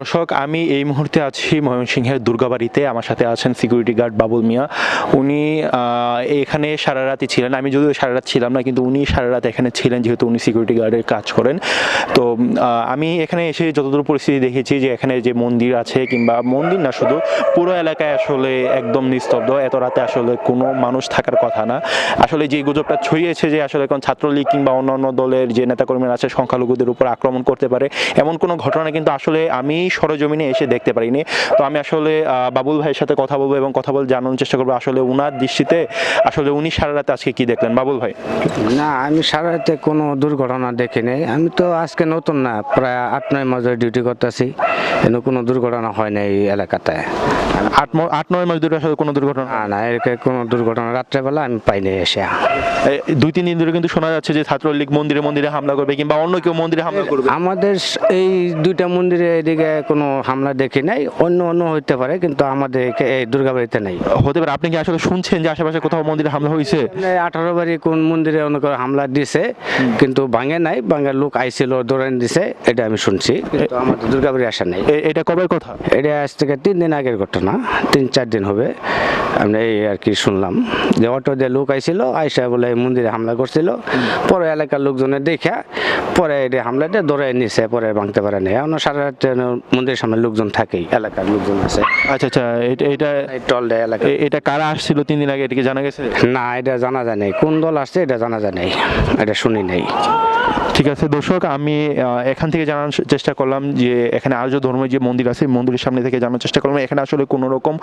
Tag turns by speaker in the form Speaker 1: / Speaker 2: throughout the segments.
Speaker 1: দর্শক, আমি এই মুহূর্তে আছি ময়মনসিংহের দুর্গাবাড়িতে। আমার সাথে আছেন সিকিউরিটি গার্ড বাবুল মিয়া। উনি এখানে সারা রাতই ছিলেন। আমি যদিও সারা রাত ছিলাম না, কিন্তু উনি সারা রাত এখানে ছিলেন, যেহেতু উনি সিকিউরিটি গার্ডের কাজ করেন। তো আমি এখানে এসে যতদূর পরিস্থিতি দেখেছি যে এখানে যে মন্দির আছে, কিংবা মন্দির না শুধু, পুরো এলাকায় আসলে একদম নিস্তব্ধ। এত রাতে আসলে কোনো মানুষ থাকার কথা না। আসলে যে গুজবটা ছড়িয়েছে যে আসলে এখন ছাত্রলীগ কিংবা অন্যান্য দলের যে নেতাকর্মীরা আছে, সংখ্যালঘুদের উপর আক্রমণ করতে পারে, এমন কোনো ঘটনা কিন্তু আসলে আমি সরজমিনে এসে দেখতে পারিনি। তো আমি আসলে বাবুল ভাইয়ের সাথে কথা বলব এবং কথা বল, জানানোর চেষ্টা করব আসলে উনার দৃষ্টিতে আসলে উনি সারা রাতে আজকে কি দেখলেন? বাবুল ভাই।
Speaker 2: না, আমি সারা রাতে কোনো দুর্ঘটনা দেখিনি। আমি তো আজকে নতুন না, প্রায় আট, নয় মাস ডিউটি করতেছি। এনে কোনো দুর্ঘটনা হয় না এই এলাকাতে।
Speaker 1: আট ম- আট নয় মাস ধরে আসলে কোনো দুর্ঘটনা?
Speaker 2: না না এরকম কোনো দুর্ঘটনা রাত্রেবেলা আমি পাইনি এসে।
Speaker 1: এই দুই তিন দিন ধরে কিন্তু শোনা যাচ্ছে যে ছাত্রলীগ মন্দিরে মন্দিরে হামলা করবে কিংবা অন্য কেউ মন্দিরে হামলা করবে।
Speaker 2: আমাদের স- এই দুইটা মন্দিরে এদিকে কোনো হামলা দেখি নাই অন্য অন্য হইতে পারে কিন্তু আমাদের একে- এই দুর্গাবাড়িতে নাই।
Speaker 1: হতে পারে আপনি কি আসলে শুনছেন যে আশেপাশে কোথাও মন্দিরে হামলা হয়েছে
Speaker 2: আঠারো বাড়ি কোন মন্দিরে অনেক হামলা দিছে কিন্তু ভাঙে নাই ভাঙার লোক আইছিল দৌড়ান দিছে এটা আমি শুনছি কিন্তু আমাদের দুর্গাবাড়ি আসা নাই।
Speaker 1: এটা কবের কথা?
Speaker 2: এটা আজ থেকে তিন দিন আগের ঘটনা তিন চার দিন হবে। আমরা এই আর কি শুনলাম। যে অটো দিয়ে লোক আইছিল আইসা বলে এই মন্দিরে হামলা করছিল। পরে এলাকার লোকজনে দেখা পরে এটা হামলাটা ধরে নিছে পরে ভাঙতে পারে না এখন সারা রাত মন্দিরের সামনে লোকজন থাকেই এলাকার লোকজন আছে।
Speaker 1: আচ্ছা আচ্ছা এটা এটা
Speaker 2: টল দেয় এলাকা
Speaker 1: এটা কারা আসছিল তিন দিন আগে? এটা কি জানা গেছে?
Speaker 2: না এটা জানা যায় নাই। কোন দল আসছে এটা জানা যায় নাই। এটা শুনি নাই।
Speaker 1: ঠিক আছে, দর্শক, আমি এখান থেকে জানার চেষ্টা করলাম যে এখানে আর্য ধর্মের যে মন্দির আছে মন্দিরের সামনে থেকে জানার চেষ্টা করলাম। এখানে আসলে কোনো রকম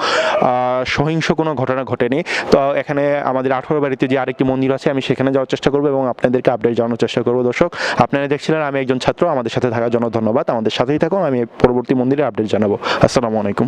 Speaker 1: সহিংস কোনো ঘটনা ঘটেনি। তো এখানে আমাদের আঠারো বাড়িতে যে আরেকটি মন্দির আছে, আমি সেখানে যাওয়ার চেষ্টা করব এবং আপনাদেরকে আপডেট জানানোর চেষ্টা করব। দর্শক, আপনারা দেখছিলেন আমি একজন ছাত্র, আমাদের সাথে থাকার জন্য ধন্যবাদ। আমাদের সাথেই থাকুন, আমি পরবর্তী মন্দিরে আপডেট জানাব। আসসালামু আলাইকুম।